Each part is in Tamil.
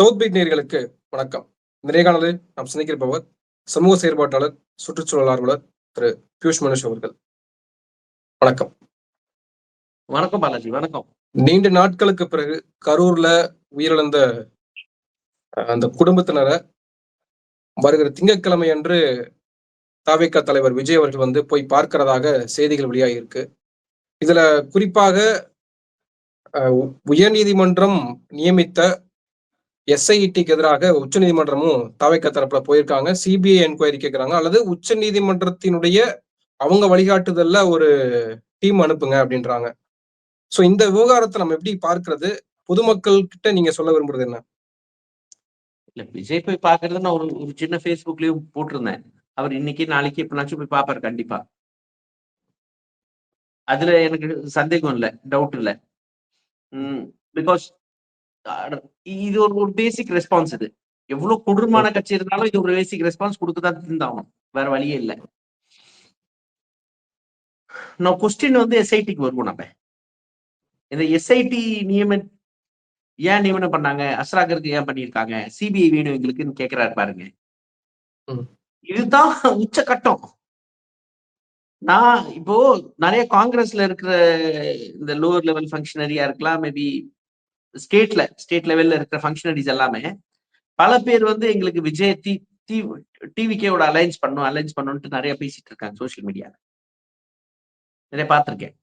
சவுத் பீட் நேர்களுக்கு வணக்கம். இந்த நேர்காணலில் நாம் சந்திக்கிறப்பவர் சமூக செயற்பாட்டாளர் சுற்றுச்சூழல் ஆர்வலர் திரு பியூஷ் மனுஷ் அவர்கள். வணக்கம். வணக்கம் பாலாஜி வணக்கம். நீண்ட நாட்களுக்கு பிறகு கரூர்ல உயிரிழந்த அந்த குடும்பத்தினரை வருகிற திங்கட்கிழமை அன்று தாவேக்கா தலைவர் விஜய் அவர்கள் வந்து போய் பார்க்கிறதாக செய்திகள் வெளியாகியிருக்கு. இதுல குறிப்பாக உயர்நீதிமன்றம் நியமித்த எஸ்ஐடிக்கு எதிராக உச்சநீதிமன்றமும் தாவேக்கா தரப்புல போயிருக்காங்க. சிபிஐ என்கொயரி கேட்கிறாங்க அல்லது உச்ச நீதிமன்றத்தினுடைய அவங்க வழிகாட்டுதல்ல ஒரு டீம் அனுப்புங்க அப்படின்றாங்க. சோ இந்த விவகாரத்தை நம்ம எப்படி பார்க்கறது? பொதுமக்கள் கிட்ட நீங்க சொல்ல விரும்புறது என்ன? இல்ல விஜய் போய் பாக்குறது நான் ஒரு ஒரு சின்ன ஃபேஸ்புக்லயும் போட்டிருந்தேன். அவர் இன்னைக்கு நாளைக்கு எப்பனாச்சும் போய் பாப்பாரு கண்டிப்பா. அதுல எனக்கு சந்தேகம் இல்லை டவுட் இல்லை. பிகாஸ் இது ஒரு ஒரு பேசிக் ரெஸ்பான்ஸ் இது. எவ்வளவு கொடூரமான கட்சி இருந்தாலும் இது ஒரு பேசிக் ரெஸ்பான்ஸ் கொடுக்கதான் இருந்தாகணும் வேற வழியே இல்ல. நான் கொஸ்டின் வந்து எஸ்ஐடிக்கு வருவோம் நம்ம. இந்த எஸ்ஐடி நியம ஏன் நியமனம் பண்ணாங்க? அஸ்ராகருக்கு ஏன் பண்ணியிருக்காங்க? சிபிஐ வேணும் எங்களுக்குன்னு கேக்குறாரு பாருங்க. இதுதான் உச்சக்கட்டம் நான் இப்போ நிறைய காங்கிரஸ்ல இருக்கிற இந்த லோவர் லெவல் ஃபங்க்ஷனரியா இருக்கலாம் மேபி ஸ்டேட்ல ஸ்டேட் லெவல்ல இருக்கிற ஃபங்க்ஷனரிஸ் எல்லாமே பல பேர் வந்து எங்களுக்கு விஜய் டி டிவிகேவோட அலைன்ஸ் பண்ணும் அலைன்ஸ் பண்ணணும்ட்டு நிறைய பேசிட்டு இருக்காங்க சோஷியல் மீடியால நிறைய பார்த்திருக்கேன்.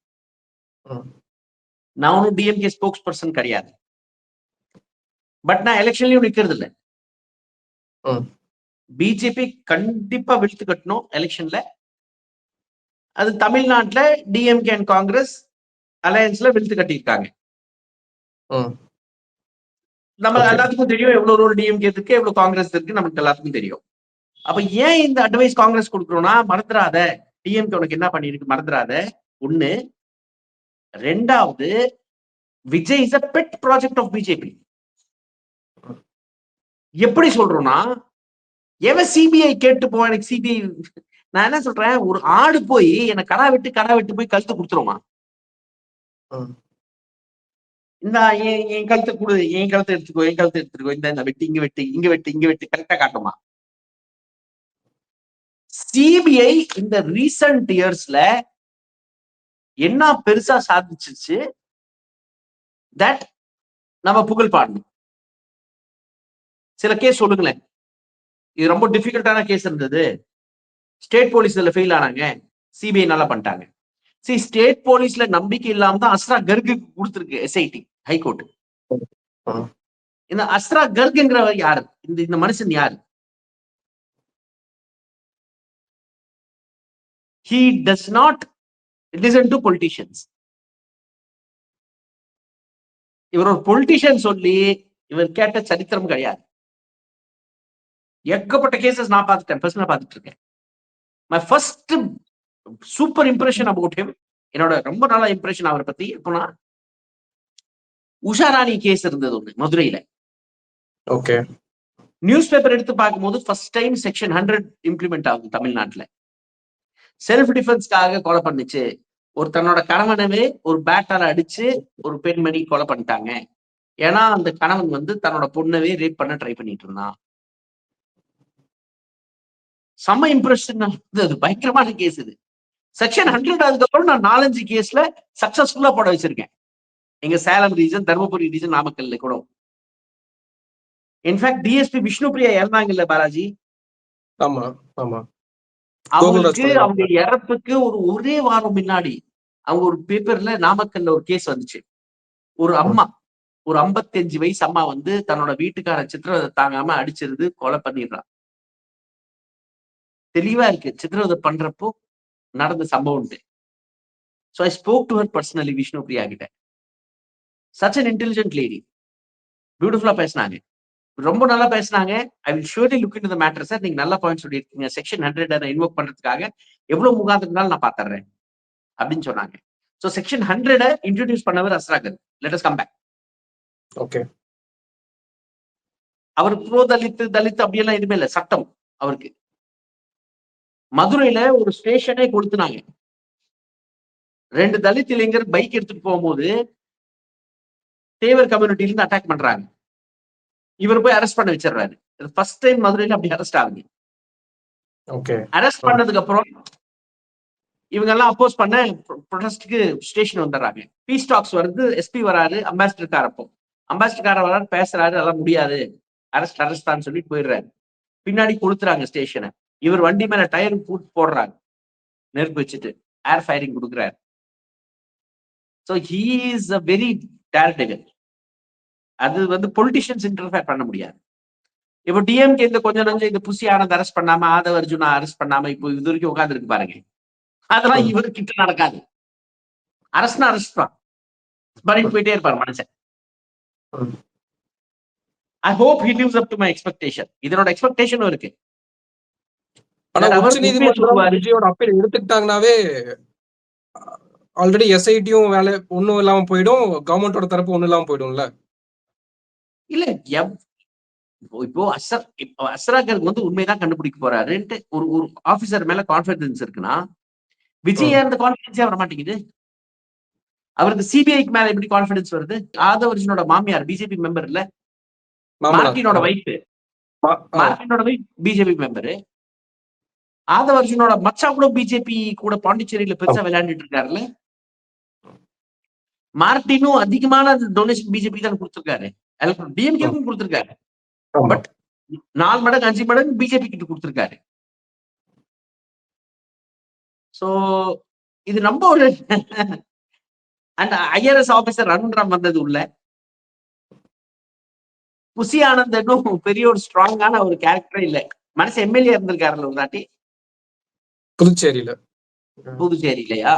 நான் ஒன்றும் டிஎம்கே ஸ்போக்ஸ் பர்சன் கிடையாது பட் நான் எலெக்ஷன்லயும் நிக்கிறது இல்ல. பிஜேபி கண்டிப்பா விழுத்து கட்டணும் எலெக்ஷன்ல அது தமிழ்நாட்டுல டிஎம்கே அண்ட் காங்கிரஸ் அலையன்ஸ்ல விழுத்து கட்டியிருக்காங்க. நம்ம. எல்லாத்துக்கும் தெரியும் எவ்வளவு ரோல் டிஎம்கே இருக்கு எவ்வளவு காங்கிரஸ் இருக்கு நமக்கு எல்லாத்துக்கும் தெரியும். அப்ப ஏன் இந்த அட்வைஸ் காங்கிரஸ் கொடுக்குறோம்னா மறந்துடாத டிஎம்கே உனக்கு என்ன பண்ணிருக்கு மறந்துடாத ஒண்ணு ரெண்டாவது Vijay is a pet project of BJP எப்படி சொல்றோம்னா எவன் சிபிஐ கேட்டு போ எனக்கு சிபிஐ நான் என்ன சொல்றேன் ஒரு ஆடு போய் என்ன கடா விட்டு கடா விட்டு போய் கழுத்து கொடுத்துருமா ம். இந்த என் என் கழுத்தை கொடு என் கழுத்தை எடுத்துக்கோ என் கழுத்தை எடுத்துக்கோ. இந்த இந்த வெட்டி இங்க வெட்டு இங்க வெட்டு இங்க வெட்டு. கரெக்டா காட்டுமா? சிபிஐ இந்த ரீசன்ட் இயர்ஸ்ல என்ன பெருசா சாதிச்சிச்சு தட் நம்ம புகழ் பாடணும். சில கேஸ் சொல்லுங்களேன். இது ரொம்ப டிஃபிகல்ட்டான கேஸ் இருந்தது. ஸ்டேட் போலீஸ் இதுல ஃபெயில் ஆனாங்க. சிபிஐ நல்லா பண்ணிட்டாங்க. சி ஸ்டேட் போலீஸ்ல நம்பிக்கை இல்லாம தான் அஸ்ரா கர்க்கு கொடுத்துருக்கு எஸ்ஐடி ஹைகோர்ட். இந்த அஸ்ரா கர்க்ங்கிறவர் யாரு? இந்த இந்த மனுஷன் யாரு? He does not listen to politicians. இவர் ஒரு பொலிட்டிஷியன் சொல்லி இவர் கேட்ட சரித்திரம் கிடையாது. ஏகப்பட்ட கேசஸ் நான் பார்த்துட்டேன் பர்சனலா பார்த்துட்டு இருக்கேன். My first super impression about him என்னோட ரொம்ப நல்ல இம்ப்ரெஷன் அவரை பத்தி. எப்படின்னா உஷாராணி கேஸ் இருந்தது ஒண்ணு மதுரையில. ஓகே நியூஸ் பேப்பர் எடுத்து பார்க்கும்போது first time section hundred implement ஆகும் தமிழ்நாட்டுல. செல்ஃப் டிஃபென்ஸ்க்காக கொலை பண்ணுச்சு. ஒரு தன்னோட கணவனவே ஒரு பேட்டால அடிச்சு ஒரு பெண்மணி கொலை பண்ணிட்டாங்க. ஏன்னா அந்த கணவன் வந்து தன்னோட பொண்ணவே ரேப் பண்ண ட்ரை பண்ணிட்டு இருந்தான். செம்ம இம்ப்ரெஷன் அது பயங்கரமான கேஸ் இது. செக்ஷன் ஹண்ட்ரட் அதுக்கப்புறம் நான் நாலஞ்சு கேஸ்ல சக்சஸ்ஃபுல்லா போட வச்சிருக்கேன். எங்க சேலம் ரீஜன் தருமபுரி ரீஜன் நாமக்கல்ல கூட. இன்ஃபேக்ட் டிஎஸ்பி விஷ்ணுபிரியா இறந்தாங்கல்ல பாலாஜி? ஆமா ஆமா. அவங்களுக்கு அவங்க இறப்புக்கு ஒரு ஒரே வாரம் முன்னாடி அவங்க ஒரு பேப்பர்ல நாமக்கல்ல ஒரு கேஸ் வந்துச்சு. ஒரு அம்மா ஒரு 55 வயசு அம்மா வந்து தன்னோட வீட்டுக்கார சித்திரவதை தாங்காம அடிச்சிருந்து கொலை பண்ணிடுறா. தெளிவா இருக்கு. சித்திரவதை பண்றப்போ நடந்த சம்பவம்ட்டு so I spoke to her personally Vishnu Priya கிட்ட. சச் அன் இன்டெலிஜென்ட் லேடி பியூட்டிஃபுல்லா பேசினாங்க. ரொம்ப நல்லா பேசினாங்க. I will surely look in the matter sir நீங்க நல்ல பாயிண்ட் சொல்லியிருக்கீங்க. செக்ஷன் ஹண்ட்ரட் இன்வோக் பண்றதுக்காக எவ்வளவு முகாந்திருந்தாலும் நான் பாத்துறேன் அப்படின்னு சொன்னாங்க. ஸோ செக்ஷன் ஹண்ட்ரட இன்ட்ரடியூஸ் பண்ணவர் அஸ்ராகர் let us come back okay அவர் ப்ரோ தலித் தலித் அப்படியெல்லாம் எதுவுமே இல்லை. சட்டம் அவருக்கு. மதுரையில ஒரு ஸ்டேஷனே கொடுத்துனாங்க. ரெண்டு தலித் இளைஞர் பைக் எடுத்துட்டு போகும்போது தேவர் கம்யூனிட்டில இருந்து அட்டாக் பண்றாங்க. இவர் போய் அரெஸ்ட் பண்ண வச்சிடுறாரு. ஃபர்ஸ்ட் டைம் மதுரையில அப்படி அரெஸ்ட் ஆகுது. அரெஸ்ட் பண்ணதுக்கு அப்புறம் இவங்க எல்லாம் அப்போஸ் பண்ண ப்ரொடெஸ்ட்க்கு ஸ்டேஷன் வந்துடுறாங்க. பீஸ் டாக்ஸ் வருது. எஸ்பி வராரு. அம்பாசிடர் கார் அப்போ. அம்பாசிடர் கார வராரு. பேசுறாரு. அதெல்லாம் முடியாது. அரெஸ்ட் அரெஸ்ட் தான் சொல்லிட்டு போயிடுறாரு. பின்னாடி கொளுத்துறாங்க ஸ்டேஷனை இவர் வண்டி மேல டயர் பூட் போடுறாங்க நெருப்பு வச்சுட்டு ஏர் ஃபயரிங் கொடுக்குறாரு. So he is a very directive அது வந்து பொலிட்டிஷியன்ஸ் இன்டர்ஃபேர் பண்ண முடியாது. இப்போ டிஎம்கே இந்த கொஞ்சம் நஞ்சம் இந்த புசி ஆனந்த் அரெஸ்ட் பண்ணாம ஆதவ அர்ஜுனா அரெஸ்ட் பண்ணாம இப்போ இது வரைக்கும் உட்காந்துருக்கு பாருங்க. அதெல்லாம். இவரு கிட்ட நடக்காது. அரசுனா அரசு தான். பண்ணிட்டு போயிட்டே இருப்பார் மனுஷன். I hope he lives up to my expectation இதனோட எக்ஸ்பெக்டேஷனும் இருக்கு. ஆனா உச்ச நீதிமன்றம். விஜயோட அப்பீல் எடுத்துக்கிட்டாங்கனாவே ஆல்ரெடி எஸ்ஐடியும் வேலை ஒண்ணும் இல்லாம போயிடும் கவர்மெண்டோட தரப்பு ஒண்ணும் இல்லாம போயிடும்ல. இல்ல இப்போ- இப்போ அசராக்கருக்கு வந்து உண்மைதான் கண்டுபிடிக்க போறாருன்ட்டு ஒரு ஒரு ஆபீசர் மேல கான்பிடன்ஸ் இருக்குன்னா விஜய் அந்த கான்பிடன்ஸே வர மாட்டேங்குது? அவருக்கு சிபிஐக்கு மேல எப்படி கான்பிடன்ஸ் வருது? ஆதவர்ஜனோட மாமியார் பிஜேபி மெம்பர் இல்ல? மார்டினோட வைஃப் மார்டினோட வைஃப் பிஜேபி மெம்பரு ஆதவர்ஜனோட மச்சா கூட பிஜேபி கூட பாண்டிச்சேரியில பெருசா விளையாண்டுட்டு இருக்காருல்ல? மார்டினும் அதிகமான டொனேஷன் பிஜேபி தான் கொடுத்திருக்காரு. டிஎம்கேக்கும் கொடுத்திருக்காரு. பட் நாலு மடங்கு அஞ்சு மடங்கு பிஜேபி கிட்ட கொடுத்திருக்காரு. சோ இது நம்ம ஒரு அந்த ஐஆர்எஸ் ஆபீசர் அருண்ராம் வந்தது உள்ள புசி ஆனந்த் இன்னும் பெரிய ஒரு ஸ்ட்ராங்கான ஒரு கேரக்டர் இல்ல. மனசு எம்எல்ஏ இருந்திருக்காருல்ல ஒரு தாட்டி புதுச்சேரியில. புதுச்சேரி இல்லையா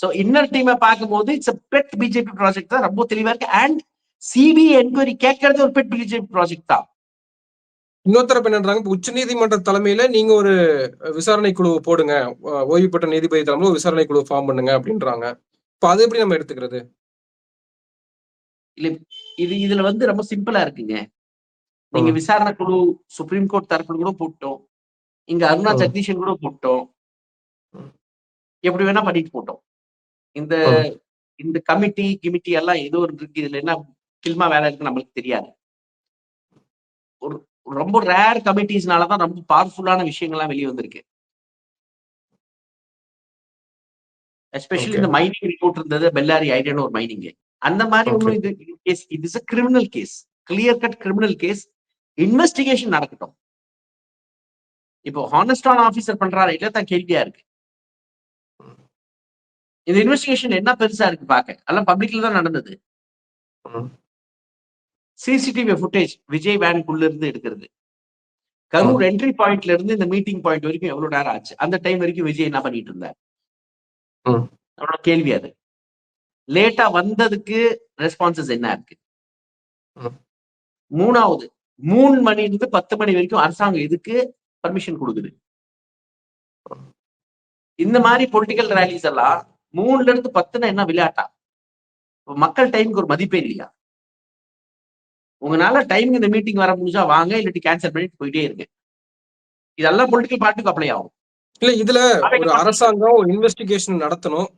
சோ இன்னர் டீமை பார்க்கும்போது இட்ஸ் பெட் பிஜேபி ப்ராஜெக்ட் தான். ரொம்ப தெளிவா இருக்கு. அண்ட் சிபி என்கொயரி கேட்கறது ஒரு பெட் பிஜேபி ப்ராஜெக்ட் தான். இன்னொருத்தரப்பு என்னன்றாங்க இப்ப உச்ச நீதிமன்ற தலைமையில நீங்க ஒரு விசாரணை குழு போடுங்க. ஓய்வு பெற்ற நீதிபதி தலைமையில ஒரு விசாரணை குழு ஃபார்ம் பண்ணுங்க அப்படின்றாங்க. இப்ப அது எப்படி நம்ம எடுத்துக்கிறது? இது இதுல வந்து ரொம்ப சிம்பிளா இருக்குங்க. நீங்க. விசாரணை குழு சுப்ரீம் கோர்ட் தரப்புல கூட போட்டோம். இங்க அருணா. ஜெகதீஷன் கூட போட்டோம். எப்படி வேணா பண்ணிட்டு போட்டோம். இந்த. இந்த கமிட்டி கிமிட்டி எல்லாம் ஏதோ இருக்கு. இதுல என்ன கில்மா வேலை இருக்கு நம்மளுக்கு தெரியாது. ஒரு ரொம்ப ரேர் கமிட்டிஸ்னாலதான் ரொம்ப பவர்ஃபுல்லான விஷயங்கள்லாம் வெளியே வந்திருக்கு. எஸ்பெஷலி. இந்த மைனிங் ரிப்போர்ட் இருந்தது. பெல்லாரி ஐடியான்னு ஒரு மைனிங் அந்த மாதிரி ஒன்றும் இது கேஸ் இது is criminal case clear cut criminal case investigation நடக்கட்டும். இப்போ ஹானஸ்டான ஆபீசர் பண்றாரு? இல்ல தான் கேள்வியா இருக்கு. இந்த இன்வெஸ்டிகேஷன் என்ன பெருசா இருக்கு பாக்க. எல்லாம் பப்ளிக்ல தான் நடந்தது. சிசிடிவி ஃபுட்டேஜ் விஜய் வேனுக்குள்ள இருந்து எடுக்கிறது. கரூர் என்ட்ரி பாயிண்ட்ல இருந்து இந்த மீட்டிங் பாயிண்ட் வரைக்கும் எவ்வளவு நேரம் ஆச்சு? அந்த டைம் வரைக்கும் விஜய் என்ன பண்ணிட்டு இருந்தார்? ம். அவரோட கேள்வி அது. லேட்டா வந்ததுக்கு ரெஸ்பான்சஸ் என்ன இருக்கு. மூணாவது மூணு மணி இருந்து பத்து மணி வரைக்கும் அரசாங்கம் எதுக்கு பர்மிஷன் கொடுக்குது? இந்த மாதிரி பொலிட்டிக்கல் ரேலிஸ் எல்லாம் மூணுல இருந்து பத்துனா என்ன விளையாட்டா? மக்கள் டைமுக்கு ஒரு மதிப்பே இல்லையா? உங்களால டைம் இந்த மீட்டிங் வர முடிஞ்சா வாங்க இல்லாட்டி கேன்சல் பண்ணிட்டு போயிட்டே இருங்க. இதெல்லாம் பொலிட்டிக்கல் பார்ட்டிக்கு அப்ளை ஆகும். இல்ல இதுல ஒரு அரசாங்கம் இன்வெஸ்டிகேஷன் நடத்தணும்.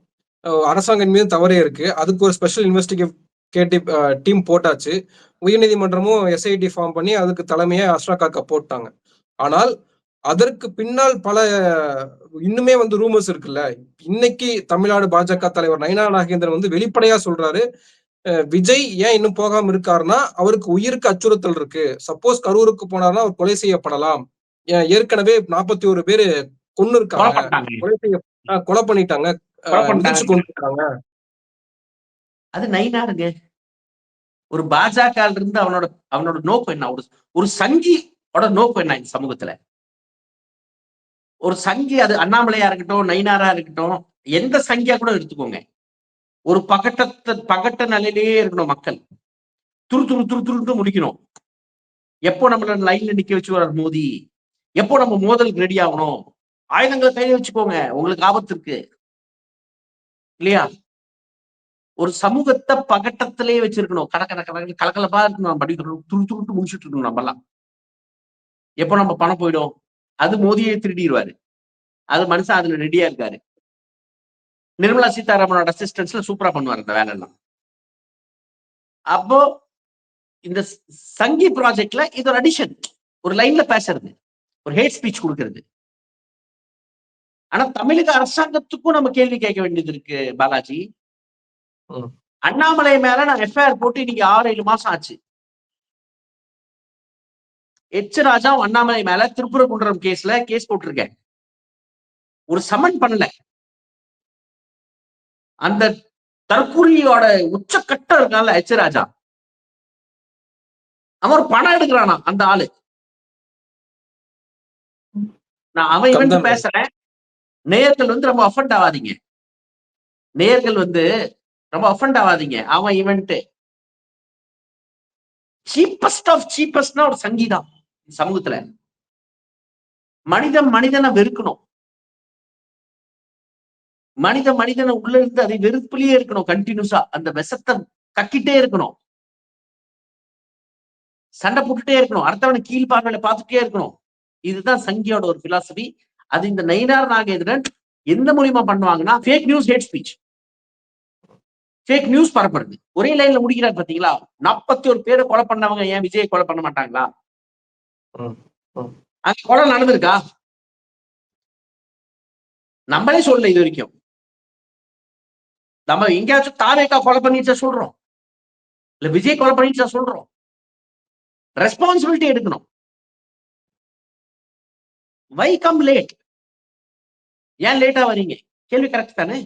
அரசாங்கம் மீது தவறே இருக்கு. அதுக்கு ஒரு ஸ்பெஷல் இன்வெஸ்டிகேட்டிவ் டீம் போட்டாச்சு. உயர்நீதிமன்றமும் எஸ்ஐடி ஃபார்ம் பண்ணி அதுக்கு தலைமையை அஸ்ராகாக்கா போட்டாங்க. ஆனால் அதற்கு பின்னால் பல இன்னுமே வந்து ரூமர்ஸ் இருக்குல்ல. இன்னைக்கு தமிழ்நாடு பாஜக தலைவர் நயனா நாகேந்திரன் வந்து வெளிப்படையா சொல்றாரு அஹ் விஜய் ஏன் இன்னும் போகாம இருக்காருன்னா அவருக்கு உயிருக்கு அச்சுறுத்தல் இருக்கு. சப்போஸ் கரூருக்கு போனார்னா அவர் கொலை செய்யப்படலாம். ஏன் ஏற்கனவே நாற்பத்தி ஒரு பேரு கொன்னு இருக்காங்க. கொலை செய்ய கொலை பண்ணிட்டாங்க. கொண்டிருக்காங்க அது நைனாருங்க ஒரு பாஜக இருந்து அவனோட அவனோட நோக்கம் என்ன? ஒரு ஒரு சங்கியோட நோக்கம் என்ன இந்த சமூகத்துல? ஒரு சங்கி அது அண்ணாமலையா இருக்கட்டும் நைனாரா இருக்கட்டும் எந்த சங்கியா கூட எடுத்துக்கோங்க. ஒரு பகட்டத்தை பகட்ட நிலையிலேயே இருக்கணும் மக்கள். துரு துரு துரு துருன்னு முடிக்கணும். எப்போ நம்மள லைன்ல நிக்க வச்சு வர்றார் மோதி? எப்போ நம்ம மோதலுக்கு ரெடி ஆகணும்? ஆயுதங்களை கையில வச்சுக்கோங்க. உங்களுக்கு ஆபத்து இருக்கு. இல்லையா? ஒரு சமூகத்தை பகட்டத்திலேயே வச்சிருக்கணும். கட கட கட கலக்கலப்பா இருக்கணும். நம்ம துரு துருட்டு முடிச்சுட்டு இருக்கணும் நம்மலாம் எப்போ நம்ம பணம் போயிடும்? அது மோதியே திருடிடுவாரு அது மனுஷன் அதுல ரெடியா இருக்காரு. நிர்மலா சீதாராமனோட அசிஸ்டன்ஸ்ல சூப்பரா பண்ணுவார் இந்த வேலை எல்லாம் அப்போ இந்த சங்கி ப்ராஜெக்ட்ல இது ஒரு அடிஷன் ஒரு லைன்ல பேசுறது. ஒரு ஹேட் ஸ்பீச் கொடுக்கிறது. ஆனா தமிழக அரசாங்கத்துக்கும் நம்ம கேள்வி கேட்க வேண்டியது இருக்கு பாலாஜி. அண்ணாமலை மேல நான் எஃப்ஐஆர் போட்டு இன்னைக்கு ஆறு ஏழு மாசம் ஆச்சு. எச் ராஜா அண்ணாமலை மேல திருப்புரகுன்றம் கேஸ்ல கேஸ் போட்டிருக்கேன். ஒரு சமன் பண்ணல. அந்த தற்கூரியோட உச்சக்கட்டம் இருக்கான்ல எச் ராஜா. அவன் ஒரு பணம் எடுக்கிறானா அந்த ஆளு. நான் அவன் இவன். பேசுறேன். நேயர்கள் வந்து ரொம்ப அஃபண்ட் ஆகாதீங்க நேயர்கள் வந்து ரொம்ப அஃபண்ட் ஆகாதீங்க அவன் இவன்ட்டு. சீப்பஸ்ட் ஆஃப் சீப்பஸ்ட்னா ஒரு சங்கீதம். சமூகத்துல. மனிதன் மனிதனை வெறுக்கணும். மனித மனிதனை உள்ள இருந்து அதை வெறுப்புலயே இருக்கணும் கண்டினியூஸா அந்த விஷத்தை கக்கிட்டே இருக்கணும். சண்டை போட்டுட்டே இருக்கணும். அடுத்தவனை கீழ் பார்வையில பார்த்துட்டே இருக்கணும். இதுதான் சங்கியோட ஒரு பிலாசபி அது இந்த நயினார் நாகேந்திரன் எந்த மூலியமா பண்ணுவாங்கன்னா fake news hate speech fake news பரப்புறது. ஒரே லைன்ல முடிக்கிறார் பாத்தீங்களா? நாற்பத்தி ஒரு பேரை கொலை பண்ணவங்க ஏன் விஜய் கொலை பண்ண மாட்டாங்களா? அங்க கொலை நடந்திருக்கா? நம்மளே சொல்லல இது வரைக்கும். நம்ம எங்கேயாச்சும் தாவேக்கா கொலை பண்ணிச்சா சொல்றோம். இல்ல விஜய் கொலை பண்ணிச்சா சொல்றோம். ரெஸ்பான்சிபிலிட்டி எடுக்கணும். வை கம் லேட் ஏன் லேட்டா வரீங்க? கேள்வி கரெக்ட் தானே.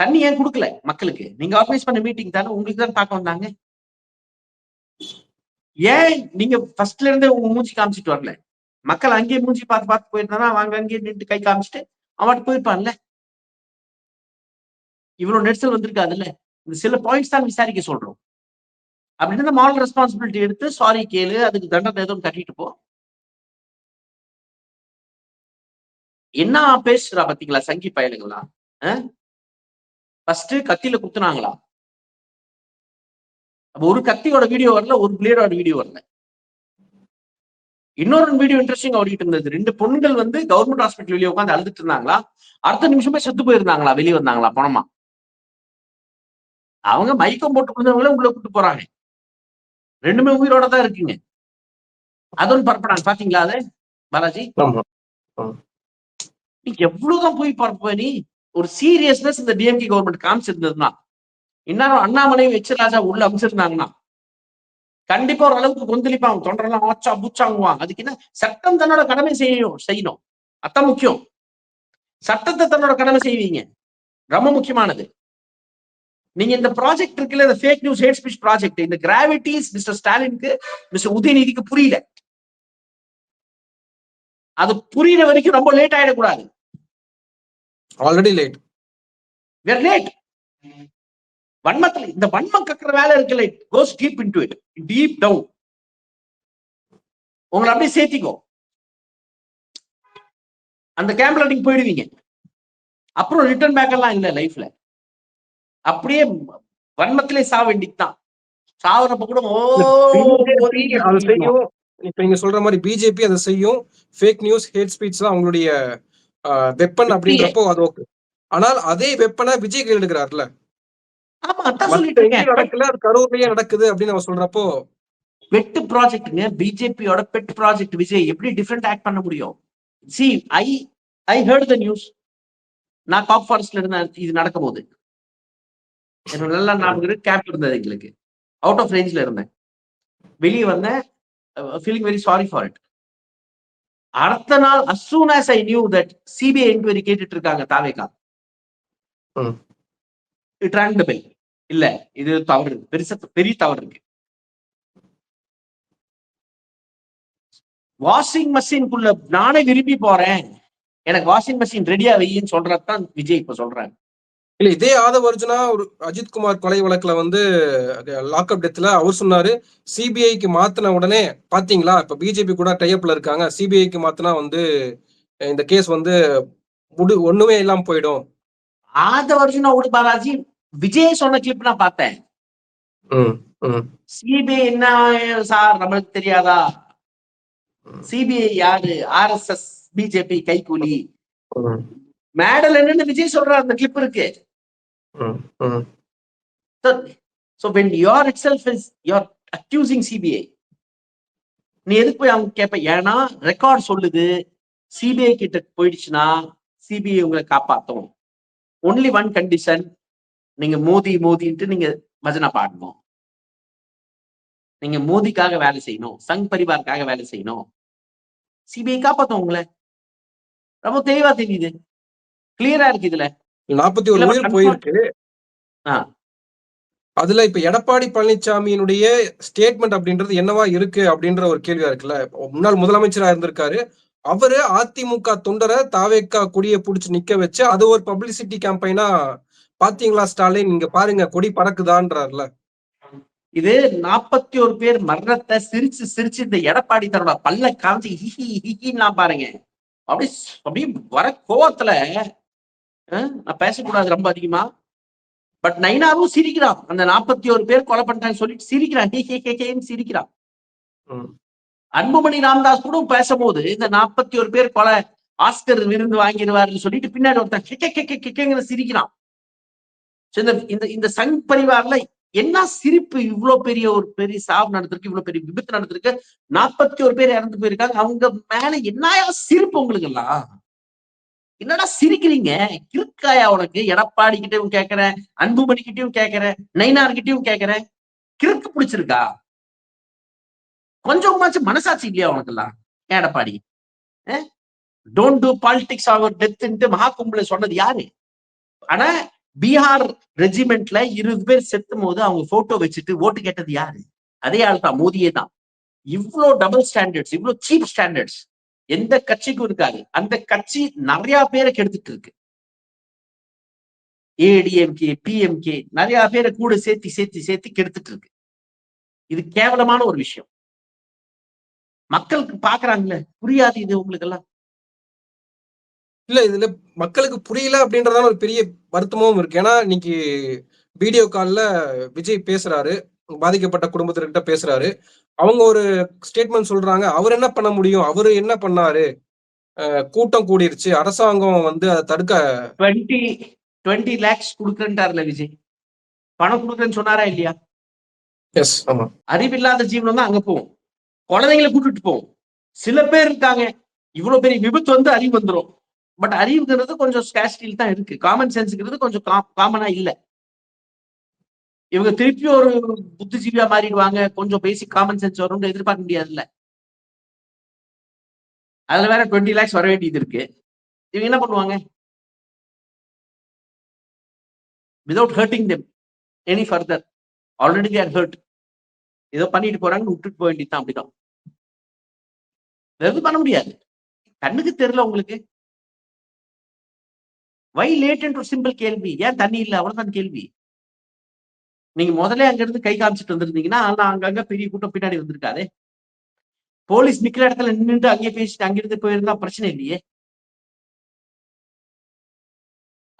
தண்ணி ஏன் கொடுக்கல மக்களுக்கு? நீங்க ஆர்கனைஸ் பண்ண மீட்டிங் தானே? உங்களுக்கு தான் பார்க்க வந்தாங்க ஏன் நீங்க ஃபர்ஸ்ட்ல இருந்தே உங்க மூஞ்சி காமிச்சிட்டு வரல? மக்கள் அங்கேயே மூஞ்சி பார்த்து பார்த்து போயிருந்தானா? அவங்க அங்கேயே நின்று கை காமிச்சிட்டு அவன்கிட்ட போயிருப்பான்ல? இவ்வளவு நெரிசல் வந்திருக்காதுல்ல? இந்த சில பாயிண்ட்ஸ் தான் விசாரிக்க சொல்றோம். அப்படின்னு மாரல் ரெஸ்பான்சிபிலிட்டி எடுத்து சாரி கேளு அதுக்கு தண்டனை எதுவும் கட்டிட்டு போ. என்ன பேசுறா பாத்தீங்களா? சங்கி பயலுங்களா? ஃபர்ஸ்ட் கத்தியில குத்துனாங்களா? அப்ப ஒரு கத்தியோட வீடியோ வரல ஒரு பிளேடோட வீடியோ வரல. இன்னொரு வீடியோ இன்ட்ரெஸ்டிங் ஓடிட்டு இருந்தது. ரெண்டு பொண்ணுகள் வந்து கவர்மெண்ட் ஹாஸ்பிட்டல் வெளியே உட்காந்து அழுதுட்டு இருந்தாங்களா? அடுத்த நிமிஷமே செத்து போயிருந்தாங்களா? வெளியே வந்தாங்களா? பணமா? அவங்க மயக்கம் போட்டு விழுந்தவங்களே உள்ள கூட்டு போறாங்க. ரெண்டுமே உயிரோட தான் இருக்குங்க. அதுவும் பரப்புறாங்க பாத்தீங்களா அது? பாலாஜி? நீ எவ்வளவுதான் போய் பரப்புவ நீ? ஒரு சீரியஸ்னஸ் இந்த டிஎம்கே கவர்மெண்ட் காமிச்சிருந்ததுன்னா. இன்னும் அண்ணாமலை எச் ராஜா உள்ள அமைச்சிருந்தாங்கன்னா கண்டிப்பா ஒரு அளவுக்கு கொந்தளிப்பாங்க தொண்டரெல்லாம் ஆச்சா பூச்சாங்குவாங்க அதுக்கு என்ன? சட்டம் தன்னோட கடமை செய்யும் செய்யணும். அதான் முக்கியம். சட்டத்தை தன்னோட கடமை செய்வீங்க. ரொம்ப முக்கியமானது. நீங்க இந்த ப்ராஜெக்ட் இருக்குல்ல இந்த fake news hate speech project இந்த கிராவிட்டிஸ் மிஸ்டர் ஸ்டாலினுக்கு மிஸ்டர் உதயநிதிக்கு புரியல. அது புரியுற வரைக்கும் ரொம்ப லேட் ஆயிடக்கூடாது. ஆல்ரெடி லேட் லேட் வன்மத்துல இந்த வன்மம் கக்குற வேலை இருக்குல்ல goes deep into it deep down உங்களை அப்படியே சேர்த்திக்கோ அந்த கேம்ப்ல நீங்க போயிடுவீங்க அப்புறம் ரிட்டர்ன் பேக் எல்லாம் இல்ல லைஃப்ல அப்படியே வன்மத்திலே சாக வேண்டியதுதான் சாவறப்ப கூட ஓ இப்ப நீங்க சொல்ற மாதிரி பிஜேபி அதை செய்யும் ஃபேக் நியூஸ் ஹேட் ஸ்பீச் தான் அவங்களுடைய வெப்பன் அப்படின்றப்போ அது ஓகே ஆனால் அதே வெப்பனை விஜய் கையில் எடுக்கிறாருல ஆமா அதான் சொல்லிட்டு இருக்கேன். நடக்கல அது கரூர்லயே நடக்குது அப்படின்னு நம்ம சொல்றப்போ. பெட் ப்ராஜெக்ட்ங்க பிஜேபியோட பெட் ப்ராஜெக்ட் விஜய் எப்படி டிஃப்ரெண்ட் ஆக்ட் பண்ண முடியும்? See I I heard the news நான் காப் ஃபாரஸ்ட்ல இருந்தேன் இது நடக்கும் போது எனக்கு நல்லா ஞாபகம் இருந்தது எங்களுக்கு. அவுட் ஆஃப் ரேஞ்ச்ல இருந்தேன். வெளியே வந்தேன் feeling very sorry for it அடுத்த நாள் as soon as I knew that CBI enquiry கேட்டுட்டு இருக்காங்க தாவேகா ம். இட் ரேங்க் த பெல் இல்ல இது தவறு பெருசா பெரிய தவறு இருக்கு. வாஷிங் மெஷின்குள்ள நானே விரும்பி போறேன். எனக்கு வாஷிங் மெஷின் ரெடியா வையின்னு சொல்றதுதான் விஜய் இப்ப சொல்றாங்க இல்ல இதே ஆதவ அர்ஜுனா ஒரு அஜித் குமார் கொலை வழக்குல வந்து லாக்அப் டெத்ல அவர் சொன்னாரு சிபிஐக்கு மாத்தின உடனே பாத்தீங்களா? இப்ப பிஜேபி கூட டைப்ல இருக்காங்க. சிபிஐக்கு மாத்தினா வந்து இந்த கேஸ் வந்து முடி ஒண்ணுமே இல்லாம போயிடும். ஆத வருஷம் விடு பாலாஜி விஜய் சொன்ன கிளிப் நான் பார்த்தேன். சிபிஐ என்ன சார் நம்மளுக்கு தெரியாதா? சிபிஐ யாரு? ஆர்எஸ்எஸ் பிஜேபி கைகூலி. மேடல் என்னன்னு விஜய் சொல்ற அந்த கிளிப் இருக்கு. So when you're it self is you're accusing CBI நீ எதுக்கு போய் அவங்க கேட்ப ஏன்னா ரெக்கார்ட் சொல்லுது. சிபிஐ கிட்ட போயிடுச்சுன்னா சிபிஐ உங்களை காப்பாத்தும். ஒன்லி ஒன் கண்டிஷன் நீங்க மோதி மோதின்ட்டு நீங்க பஜனை பாடணும். நீங்க மோதிக்காக வேலை செய்யணும். சங் பரிவாருக்காக வேலை செய்யணும். சிபிஐ காப்பாத்தும் உங்களை. ரொம்ப தெளிவா தெரியுது. கிளியரா இருக்கு இதுல. நாற்பத்தி ஒரு உயிர் போயிருக்கு. அதுல இப்ப எடப்பாடி பழனிசாமியினுடைய ஸ்டேட்மெண்ட் அப்படின்றது என்னவா இருக்கு அப்படின்ற ஒரு கேள்வியா இருக்குல்ல. முன்னாள் முதலமைச்சரா இருந்திருக்காரு. அவரு அதிமுக தொண்டரை தாவேக்கா கொடியை புடிச்சு நிக்க வச்சு அது ஒரு பப்ளிசிட்டி கேம்பெயினா பாத்தீங்களா ஸ்டாலின்? இங்க பாருங்க கொடி பறக்குதான்றாருல. இது நாற்பத்தி ஒரு பேர் மரணத்தை சிரிச்சு சிரிச்சு இந்த எடப்பாடி தன்னோட பல்ல காமிச்சு ஹிஹி ஹிஹின்னா பாருங்க. அப்படி அப்படியே வர கோவத்துல நான் பேசக்கூடாது ரொம்ப அதிகமா. பட் நைனாவும் சிரிக்கிறான். அந்த நாற்பத்தி ஒரு பேர் கொலை பண்ணிட்டாங்க சொல்லிட்டு சிரிக்கிறான். ஹே ஹே ஹே ஹேன்னு சிரிக்கிறான். அன்புமணி ராமதாஸ் கூட பேசும்போது இந்த நாற்பத்தி ஒரு பேர் கொலை ஆஸ்கர் விருந்து வாங்கிடுவாருன்னு சொல்லிட்டு பின்னாடி ஒருத்தன் சிரிக்கிறான். இந்த இந்த இந்த சங் பரிவார்ல என்ன சிரிப்பு இவ்வளவு பெரிய ஒரு பெரிய சாவு நடந்திருக்கு இவ்வளவு பெரிய விபத்து நடந்திருக்கு? நாற்பத்தி ஒரு பேர் இறந்து போயிருக்காங்க. அவங்க மேல என்னயா சிரிப்பு உங்களுக்கு எல்லாம் என்னடா சிரிக்கிறீங்க? கிறுக்காயா உனக்கு? எடப்பாடி கிட்டயும் கேக்குறேன் அன்புமணி கிட்டயும் கேக்குறேன் நைனார் கிட்டயும் கேக்குறேன். கிறுக்கு பிடிச்சிருக்கா? கொஞ்சமாச்சும் மனசாட்சி இல்லையா உனக்கெல்லாம்? ஏன் எடப்பாடி? டோன்ட் டூ பாலிடிக்ஸ் அவர் டெத்ன்ட்டு மகாகும்பல சொன்னது யாரு? ஆனா பீகார் ரெஜிமெண்ட்ல இருபது பேர் செத்தும் போது அவங்க போட்டோ வச்சுட்டு ஓட்டு கேட்டது யாரு? அதே ஆள் தான் மோதியே தான் இவ்ளோ டபுள் ஸ்டாண்டர்ட்ஸ் இவ்ளோ சீப் ஸ்டாண்டர்ட்ஸ் எந்த கட்சிக்கும் இருக்காது. அந்த கட்சி நிறைய பேரை கெடுத்துட்டு இருக்கு. ஏடிஎம்கே பிஎம்கே நிறைய பேரை கூட சேர்த்து சேர்த்து சேர்த்து கெடுத்துட்டு இருக்கு. இது கேவலமான ஒரு விஷயம். மக்களுக்கு பாக்குறாங்கல்ல புரியாது இது உங்களுக்கு எல்லாம் இல்ல இதுல மக்களுக்கு புரியல அப்படின்றதால ஒரு பெரிய வருத்தமும் இருக்கு. ஏன்னா இன்னைக்கு வீடியோ கால்ல விஜய் பேசுறாரு பாதிக்கப்பட்ட குடும்பத்தினர்கிட்ட பேசுறாரு. அவங்க ஒரு ஸ்டேட்மெண்ட் சொல்றாங்க அவர் என்ன பண்ண முடியும்? அவரு என்ன பண்ணாரு? கூட்டம் கூடிருச்சு. அரசாங்கம் வந்து அதை தடுக்க டுவெண்ட்டி டுவெண்ட்டி லேக்ஸ் கொடுக்குறேன்ட்டார்ல விஜய். பணம் கொடுக்குறேன்னு சொன்னாரா இல்லையா? எஸ் ஆமா. அறிவில்லாத ஜீவனம் தான் அங்க போகும். குழந்தைங்களை கூட்டிட்டு போகும். சில பேர் இருக்காங்க. இவ்வளவு பெரிய விபத்து வந்து அறிவு வந்துரும். பட் அறிவுங்கிறது கொஞ்சம் ஸ்கேஸ்டில் தான் இருக்கு. காமன் சென்ஸுங்கிறது கொஞ்சம் காமனா இல்ல. இவங்க திருப்பி ஒரு புத்திஜீவியா மாறிடுவாங்க. கொஞ்சம் பேசிக் காமன் சென்ஸ் வரும்னு எதிர்பார்க்க முடியாதுல்ல. அதுல வேற டுவெண்ட்டி லேக்ஸ் வர வேண்டியது இருக்கு. இவங்க என்ன பண்ணுவாங்க? Without hurting them any further already they're hurt ஏதோ பண்ணிட்டு போறாங்கன்னு விட்டுட்டு போக வேண்டியதுதான் அப்படிதான். எதுவும் பண்ண முடியாது. கண்ணுக்கு தெரியல உங்களுக்கு. வை லேட் ஒரு சிம்பிள் கேள்வி? ஏன் தண்ணி இல்லை? அவ்வளவுதான் கேள்வி. நீங்க முதல்ல அங்க இருந்து கை காமிச்சிட்டு வந்திருந்தீங்கன்னா ஆனா அங்கங்க பெரிய கூட்டம் பின்னாடி வந்திருக்காதே. போலீஸ் நிக்கிற இடத்துல நின்று அங்கேயே பேசிட்டு அங்கிருந்து போயிருந்தா பிரச்சனை இல்லையே.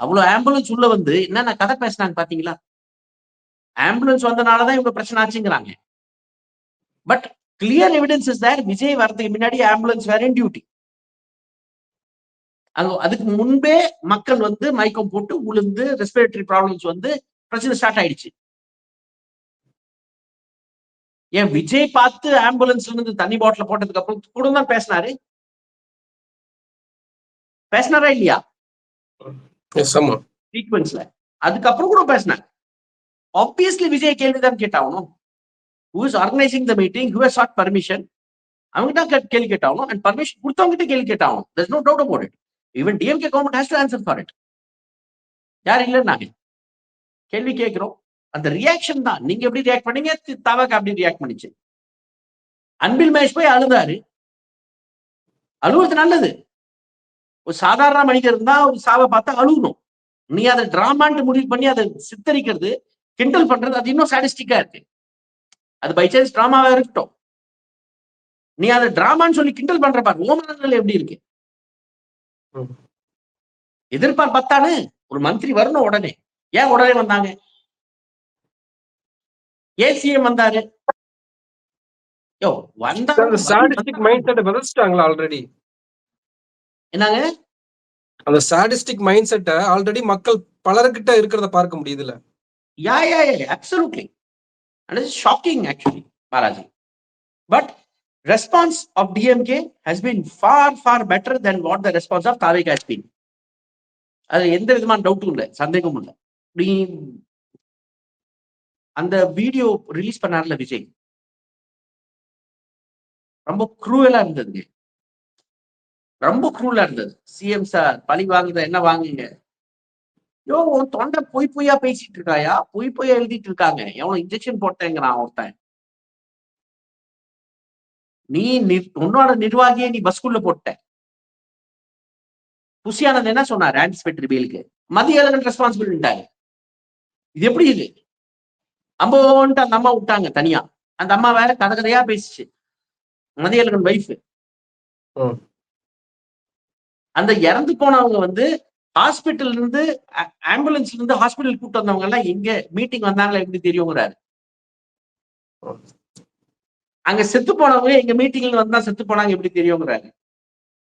அவ்வளவு ஆம்புலன்ஸ் உள்ள வந்து என்னென்ன கதை பேசினாங்க பாத்தீங்களா ஆம்புலன்ஸ் வந்தனாலதான் இவங்க பிரச்சனை ஆச்சுங்கிறாங்க. But clear evidence is there Vijay வரதுக்கு முன்னாடி ஆம்புலன்ஸ் வேற டியூட்டி அங்க அதுக்கு முன்பே மக்கள் வந்து மயக்கம் போட்டு உளுந்து ரெஸ்பிரேட்டரி ப்ராப்ளம்ஸ் வந்து பிரச்சனை ஸ்டார்ட் ஆயிடுச்சு. ஏன் விஜய் பார்த்து ஆம்புலன்ஸ்ல இருந்து தண்ணி பாட்டில் போட்டதுக்கு அப்புறம் கூட தான் பேசினாரு? பேசினாரா இல்லையா? சீக்வன்ஸ்ல அதுக்கப்புறம் கூட பேசினாங்க ஆப்வியஸ்லி விஜய் கேள்விதான் கேட்டாகணும். Who is organising the meeting who has sought permission அவங்க தான் கேள்வி கேட்டாகணும். அண்ட் பர்மிஷன் கொடுத்தவங்க கிட்ட கேள்வி கேட்டாகணும். There's no doubt about it. Even DMK government has to answer for it யார் இல்லைன்னாங்க கேள்வி கேட்கிறோம். அந்த ரியாக்ஷன் தான். நீங்க எப்படி ரியாக்ட் பண்ணீங்க? தி- அப்படி ரியாக்ட் பண்ணிச்சு. அன்பில் மகேஷ் போய் அழுதாரு. அழுவுறது நல்லது. ஒரு சாதாரண மனிதர் இருந்தா ஒரு சாவை பார்த்தா அழுகணும். நீ அதை டிராமான்ட்டு முடிவு பண்ணி அதை சித்தரிக்கிறது கிண்டல் பண்றது அது இன்னும் சாடிஸ்டிக்கா இருக்கு. அது பை சான்ஸ் டிராமாவா இருக்கட்டும். நீ அதை டிராமான்னு சொல்லி கிண்டல் பண்ற பாரு. ஓமனங்கள் எப்படி இருக்கு? ம். எதிர்பார் பத்தானு ஒரு மந்திரி வரணும் உடனே. ஏன் உடனே வந்தாங்க? ஏன் சிஎம் வந்தாரு? யோ வந்தா சாடிஸ்டிக் மைண்ட் செட்டை விதைச்சிட்டாங்களா ஆல்ரெடி என்னங்க? அந்த சாடிஸ்டிக் மைண்ட் செட்டை ஆல்ரெடி மக்கள் பலர்கிட்ட இருக்கிறத பார்க்க முடியுதுல்ல. Yeah yeah yeah absolutely And it's shocking actually, Balaji. But response of DMK has been far, far better than what the response of Tavik has been. அது எந்த விதமான டவுட்டும் இல்லை சந்தேகமும் இல்லை. நீ அந்த வீடியோ ரிலீஸ் பண்ணார்ல விஜய். ரொம்ப குரூவலா இருந்ததுங்க ரொம்ப குரூவலா இருந்தது. சிஎம் சார் பழி வாங்குத என்ன வாங்குங்க? யோ உன் தொண்டை பொய் பொய்யா பேசிட்டு இருக்காயா? பொய் பொய்யா எழுதிட்டு இருக்காங்க. எவனும் இன்ஜெக்ஷன் போட்டேங்கிறான் ஒருத்தன். நீ உன்னோட நிர்வாகியை நீ பஸ்குள்ள போட்ட. புசியானது என்ன சொன்னார் ஆன்டிசிபேட்டரி பேலுக்கு மத்திய அழகன் ரெஸ்பான்சிபிலிட்டாரு இது எப்படி இது? அம்போன்ட்டு அந்த அம்மா விட்டாங்க தனியா. அந்த அம்மா வேற கதை கதையா பேசிச்சு. மதிய வைஃப். அந்த இறந்து போனவங்க வந்து ஹாஸ்பிட்டல்ல இருந்து ஆம்புலன்ஸ்ல இருந்து ஹாஸ்பிட்டல் கூட்டு வந்தவங்க எல்லாம் எங்க மீட்டிங் வந்தாங்களா எப்படி தெரியுங்கிறாரு. அங்க செத்து போனவங்க எங்க மீட்டிங்ல வந்தா செத்து போனாங்க எப்படி தெரியுங்கிறாரு.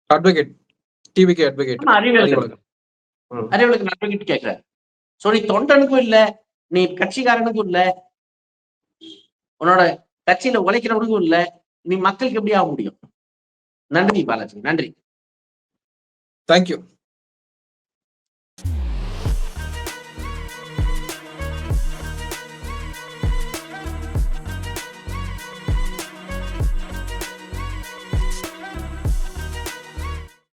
அட்வொகேட் டிவிகே அட்வொகேட் ஆமா, அறிவியல் அறிவழகன் ம். அறிவுக்கு நட்புகிட்டு கேட்கிறாரு சோ நீ தொண்டனுக்கும் இல்ல நீ கட்சிக்காரனுக்கும் இல்ல உன்னோட கட்சியில உழைக்கிறவனுக்கும் இல்ல நீ மக்களுக்கு எப்படி ஆக முடியும்? நன்றி பாலாஜி. நன்றி. தேங்க்யூ